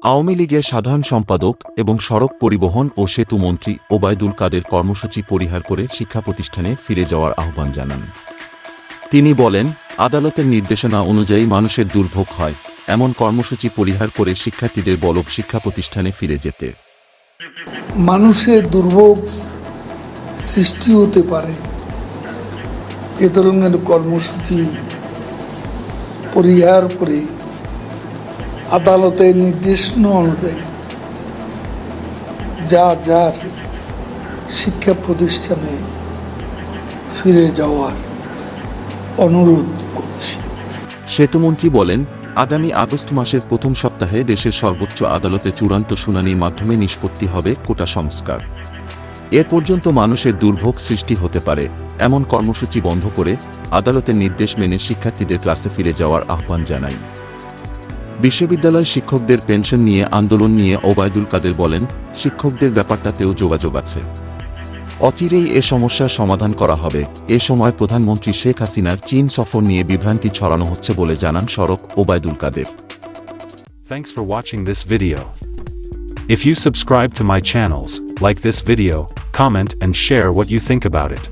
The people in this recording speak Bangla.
আওয়ামী লীগের সাধারণ সম্পাদক এবং সড়ক পরিবহন ও সেতু মন্ত্রী ওবায়দুল কাদের কর্মসূচি পরিহার করে শিক্ষা প্রতিষ্ঠানে ফিরে যাওয়ার আহ্বান জানান। তিনি বলেন, আদালতের নির্দেশনা অনুযায়ী মানুষের দুর্ভোগ হয়, এমন কর্মসূচি পরিহার করে শিক্ষার্থীদের বলক শিক্ষা প্রতিষ্ঠানে ফিরে যেতে। মানুষের দুর্ভোগ সৃষ্টি হতে পারে। এ ধরনের কর্মসূচি পরিহার করে আদালতের নির্দেশনা অনুযায়ী যা যার শিক্ষা প্রতিষ্ঠানে ফিরে যাওয়ার অনুরোধ করছি। সেতুমন্ত্রী বলেন, আগামী আগস্ট মাসের প্রথম সপ্তাহে দেশের সর্বোচ্চ আদালতে চূড়ান্ত শুনানির মাধ্যমে নিষ্পত্তি হবে কোটা সংস্কার। এ পর্যন্ত মানুষের দুর্ভোগ সৃষ্টি হতে পারে, এমন কর্মসূচি বন্ধ করে আদালতের নির্দেশ মেনে শিক্ষার্থীদের ক্লাসে ফিরে যাওয়ার আহ্বান জানাই। বিশ্ববিদ্যালয় শিক্ষকদের পেনশন নিয়ে আন্দোলন নিয়ে ওবায়দুল কাদের বলেন শিক্ষকদের ব্যাপারটাতেও যোগাযোগ আছে অচিরেই এ সমস্যার সমাধান করা হবে এ সময় প্রধানমন্ত্রী শেখ হাসিনার চীন সফর নিয়ে বিভ্রান্তি ছড়ানো হচ্ছে বলে জানান সড়ক ওবায়দুল কাদের Thanks for watching this video. If you subscribe to my channels, like this video, comment and share what you think about it.